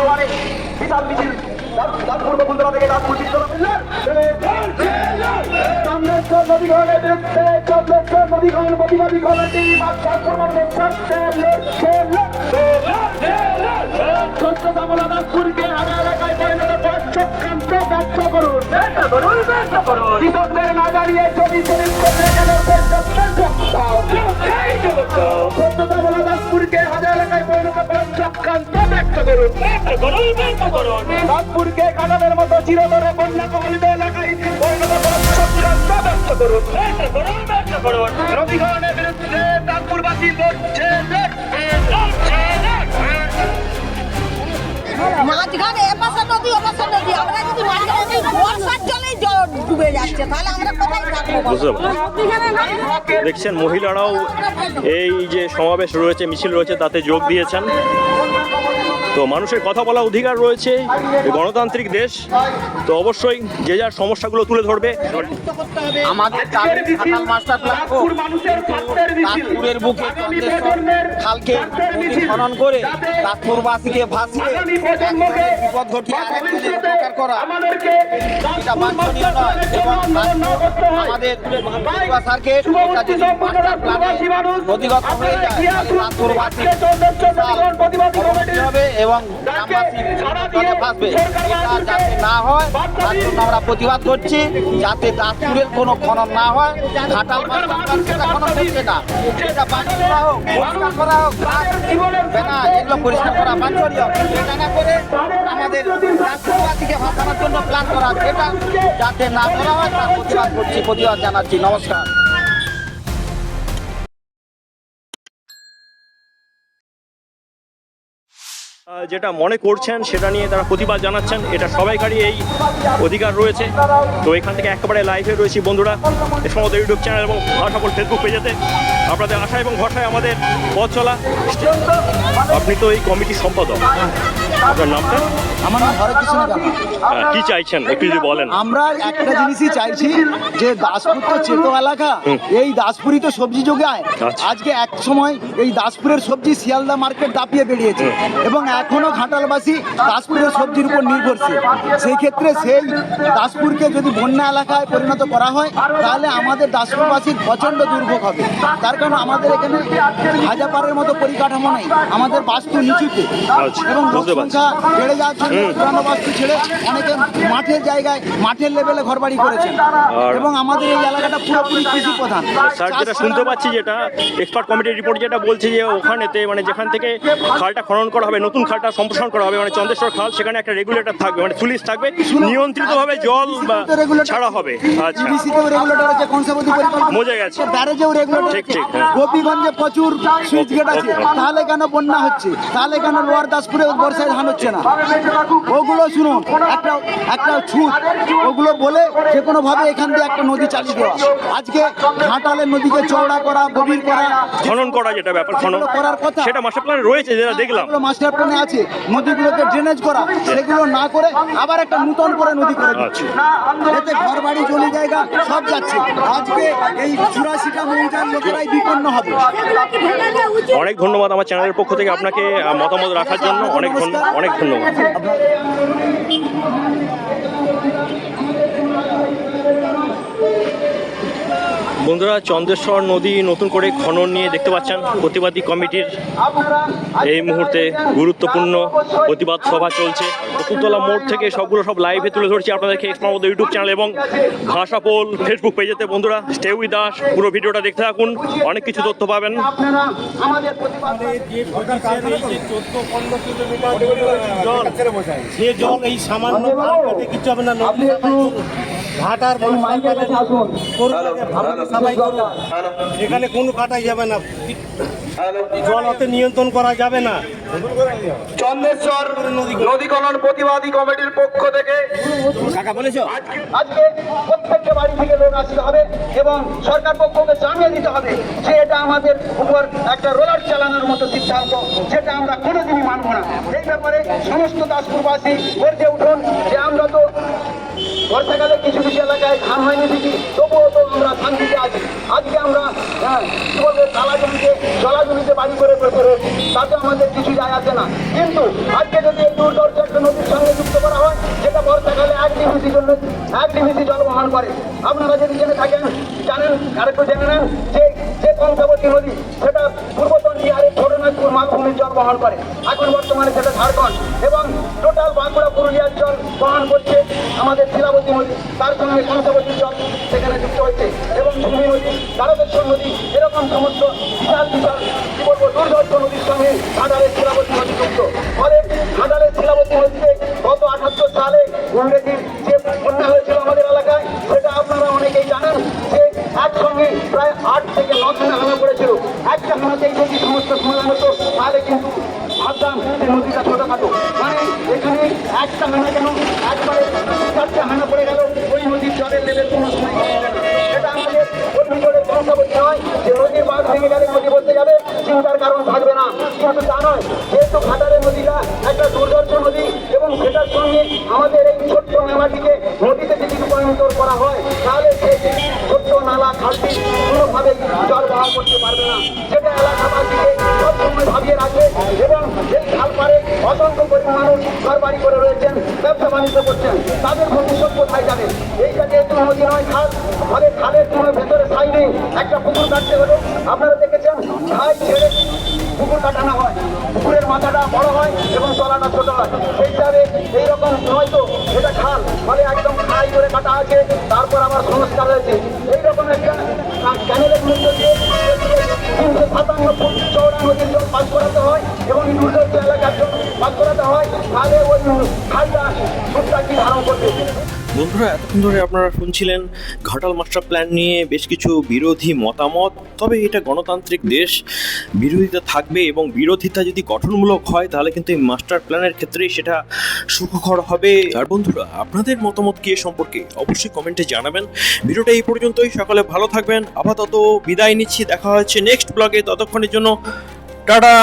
আহ্বানে বিশাল মিছিল বকুলতলা থেকে চন্দ্রেশ্বর বিরুদ্ধে চন্দ্রেশ্বর প্রতিবাদী কমিটি কমলা এলাকায় পরিণত চক্রান্ত ব্যর্থ করুন। ব্যর্থ করুন ব্যর্থ করুন। কৃষকদের না দাঁড়িয়ে চল্লিশ চল্লিশ করে চিরতরে বন্যা কবলিত এলাকায় পরিণত করার চক্রান্ত করুন। করুন করুন। বিরুদ্ধে লড়ছে মাঝখানে এপাশে নদী ওপাশে নদী। আমরা যদি মাঝখানে বর্ষার জলেই জ- ডুবে যাচ্ছে তাহলে আমরা কোথায় থাকব বুঝতে পারলাম। দেখছেন মহিলারাও এই যে সমাবেশ রয়েছে মিছিল রয়েছে তাতে যোগ দিয়েছেন। তো মানুষের কথা বলা অধিকার রয়েছে এই গণতান্ত্রিক দেশ। তো অবশ্যই যে যার সমস্যাগুলো তুলে ধরবে। আমাদের বুকে খালকে খনন করে নাগপুরবাসীকে ভাসিয়ে একজনের বিপদ ঘটিয়ে আরেকজনের করা এটা বাঞ্ছনীয় নয়। এবং নাগপুর আমাদের সার্কেট নদীগত হয়ে যায়। হবে এবং ফাঁসবে যাতে না হয় তার জন্য আমরা প্রতিবাদ করছি যাতে দাসপুরের কোনো খনন না হয় ঘাটাল সেটা খনন না। করা হোক পরিষ্কার করা হোক বেনা এগুলো পরিষ্কার করা বাঞ্ছনীয়। এটা না করে আমাদের ভাসানোর জন্য প্ল্যান করা এটা যাতে না জানাচ্ছি নমস্কার যেটা মনে করছেন সেটা নিয়ে তারা প্রতিবাদ জানাচ্ছেন, এটা সবাইকারই এই অধিকার রয়েছে। তো এখান থেকে একেবারে লাইভে রয়েছি বন্ধুরা। এ সমস্ত ইউটিউব চ্যানেল এবং সকল ফেসবুক পেজেতে আপনাদের আশা এবং ভরসায় আমাদের পথ চলা। আপনি তো এই কমিটির সম্পাদক। আপনার নামটা? আমার নাম হরেকৃষ্ণ জানা কি চাইছেন? একটু যদি বলেন। আমরা একটা জিনিসই চাইছি যে দাসপুর তো চেতো এলাকা এই দাসপুরই তো সবজি যোগায় আচ্ছা। আজকে এক সময় এই দাসপুরের সবজি শিয়ালদা মার্কেট দাপিয়ে বেরিয়েছে এবং এখনও ঘাটালবাসী দাসপুরের সবজির উপর নির্ভরশীল। সেই ক্ষেত্রে সেই দাসপুরকে যদি বন্যা এলাকায় পরিণত করা হয় তাহলে আমাদের দাসপুরবাসীর প্রচণ্ড দুর্ভোগ হবে। তার কারণ আমাদের এখানে হাজাপাড়ের মতো পরিকাঠামো নেই। আমাদের বাস্তু নিচুতে। আচ্ছা, এবং। সংখ্যা বেড়ে পুরানো বাস্তু ছেড়ে অনেকে মাঠের জায়গায় মাঠের লেভেলে ঘরবাড়ি করেছেন। এবং আমাদের এই এলাকাটা পুরোপুরি কৃষি প্রধান। স্যার যেটা শুনতে পাচ্ছি যেটা এক্সপার্ট কমিটির রিপোর্ট যেটা বলছে যে ওখানেতে মানে যেখান থেকে খালটা খনন করা হবে নতুন খালটা সম্প্রসারণ করা হবে মানে চন্দ্রেশ্বর খাল সেখানে একটা রেগুলেটর থাকবে মানে সুলিশ থাকবে। নিয়ন্ত্রিতভাবে জল বা ছাড়া হবে। আচ্ছা। রেগুলেটর আছে পরিকল্পনা বোঝা গেছে। ব্যারেজেও রেগুলেটর ঠিক, ঠিক, হ্যাঁ। গোপীগঞ্জে প্রচুর সুইচ গেট আছে। তাহলে কেন বন্যা হচ্ছে? তাহলে কেন লোয়ার দাসপুরে বর্ষায় ধান হচ্ছে না। ওগুলো শুনুন একটা একটা ছুট ওগুলো বলে যে কোনো ভাবে এখান দিয়ে একটা নদী চালিয়ে দেওয়া। আজকে ঘাটালের নদীকে চওড়া করা গভীর করা খনন করা যেটা ব্যাপার খনন। করার কথা। সেটা মাস্টার প্ল্যানে রয়েছে যেটা দেখলাম। মাস্টার প্ল্যানে আছে। নদীগুলোকে ড্রেনেজ করা সেগুলো না করে আবার একটা নূতন করে নদী করে দিচ্ছে। এতে ঘর বাড়ি জমি জায়গা সব যাচ্ছে। আজকে এই চুরাশিটা মৌজার লোকেরাই বিপন্ন হবে? অনেক ধন্যবাদ আমার চ্যানেলের পক্ষ থেকে আপনাকে মতামত রাখার জন্য। অনেক ধন্য- অনেক ধন্যবাদ। বন্ধুরা চন্দ্রেশ্বর নদী নতুন করে খনন নিয়ে দেখতে পাচ্ছেন প্রতিবাদী কমিটির এই মুহূর্তে গুরুত্বপূর্ণ প্রতিবাদ সভা চলছে বকুলতলা মোড় থেকে সবগুলো সব লাইভে তুলে ধরছি আপনাদেরকে এক্সপ্রাম ইউটিউব চ্যানেল এবং ভাষাপোল ফেসবুক পেজেতে বন্ধুরা স্টে উইথ দাস পুরো ভিডিওটা দেখতে থাকুন অনেক কিছু তথ্য পাবেন আপনারা জল এই সামান্য কিছু হবে না। ঘাটার এখানে কোনো কাটাই যাবে না। জল অত নিয়ন্ত্রণ করা যাবে না। চন্দ্রেশ্বর নদীকরণ প্রতিবাদী কমিটির পক্ষ থেকে কাকা বলেছ? আজকে আজকে প্রত্যেকটা বাড়ি থেকে লোক আসতে হবে এবং সরকার পক্ষকে জানিয়ে দিতে হবে যে এটা আমাদের উপর একটা রোলার চালানোর মতো সিদ্ধান্ত যেটা আমরা কোনোদিনই মানব না। এই ব্যাপারে সমস্ত দাসপুরবাসী গর্জে উঠুন। বর্ষাকালে কিছু কিছু এলাকায় ধান হয়নি ঠিকই। তবুও তো আমরা ধান শান্তিতে আছি আজকে আমরা হ্যাঁ কি বলব তালা জমিতে জলা জমিতে বাড়ি করে করে তাতে আমাদের কিছু যায় আসে না। কিন্তু আজকে যদি এই দুর্দর্শ একটা নদীর সঙ্গে যুক্ত করা হয়, যেটা বর্ষাকালে এক ডিভিসি জন্য এক ডিভিসি জল বহন করে। আপনারা যদি জেনে থাকেন, জানেন আরেকটু জেনে নেন যে এখন বর্তমানে সেটা ঝাড়খণ্ড এবং টোটাল বাঁকুড়া, পুরুলিয়ার জল বহন করছে আমাদের শিলাবতী নদী। তার সঙ্গে কংসাবতীর জল সেখানে যুক্ত হয়েছে এবং ঝুমি নদী, তারকেশ্বর নদী, এরকম সমস্ত বিশাল বিশাল কি বলব দুর্ধর্ষ নদীর সঙ্গে ঘাটালের শিলাবতী নদী যুক্ত। ফলে ঘাটালের শিলাবতী নদীতে গত আঠাত্তর সালে ইংরেজির যে বন্যা হয়েছিল আমাদের এলাকায়, সেটা আপনারা অনেকেই জানেন যে একসঙ্গে প্রায় আট থেকে ন খানা হানা পড়েছিল একটা হানাতেই যদি সমস্ত সমাধান হতো তাহলে নদীটা ছোটখাটো মানে এখানে একটা হানা কেন পড়ে গেল ওই নদীর জলের লেভেল কোনো সময়। এটা আমাদের অভিযোগের বংশবর্তী যে নদীর বাঁধ ভেঙে নদী বলতে যাবে চিন্তার কারণ থাকবে না কিন্তু তা নয় নদীটা একটা দুর্ধর্ষ নদী এবং সেটার সঙ্গে আমাদের এই ছোট্ট মেলাটিকে নদীতে যদি রূপান্তর করা হয় তাহলে সেই ছোট্ট নালা খালটি কোনোভাবেই জল বহন করতে পারবে না সেটা এলাকাবাসীকে সবসময় ভাবিয়ে রাখবে এবং এই খাল পারে অসংখ্য পরিমাণ মানুষ ঘর বাড়ি করে রয়েছেন, ব্যবসা বাণিজ্য করছেন। তাদের ভবিষ্যৎ কোথায় যাবে? এইটা যেহেতু নদী নয় খাল, ফলে খালের কোনো ভেতরে ছাই নেই। একটা পুকুর কাটতে হলো। আপনারা দেখেছেন, ছাই ছেড়ে পুকুর কাটানো হয়। পুকুরের মাথাটা বড় হয় এবং তলাটা ছোট হয়। সেই হিসাবে এইরকম হয়তো এটা খাল। ফলে একদম খাই করে কাটা আছে, তারপর আবার সংস্কার হয়েছে। এইরকম একটা ক্যানেলের মধ্য দিয়ে তিনশো সাতান্ন পাস করাতে হয় এবং দুর্গত এলাকার জন্য পাস করাতে হয়, তাহলে ওই খালটা সুটটা কি ধারণ করবে। বন্ধুরা, এতক্ষণ ধরে আপনারা শুনছিলেন ঘাটাল মাস্টার প্ল্যান নিয়ে বেশ কিছু বিরোধী মতামত। তবে এটা গণতান্ত্রিক দেশ, বিরোধিতা থাকবে এবং বিরোধিতা যদি গঠনমূলক হয়, তাহলে কিন্তু এই মাস্টার প্ল্যানের ক্ষেত্রেই সেটা সুখকর হবে। আর বন্ধুরা, আপনাদের মতামত কি সম্পর্কে অবশ্যই কমেন্টে জানাবেন। ভিডিওটা এই পর্যন্তই, সকালে ভালো থাকবেন। আপাতত বিদায় নিচ্ছি, দেখা হচ্ছে নেক্সট ব্লগে। ততক্ষণের জন্য, টাটা!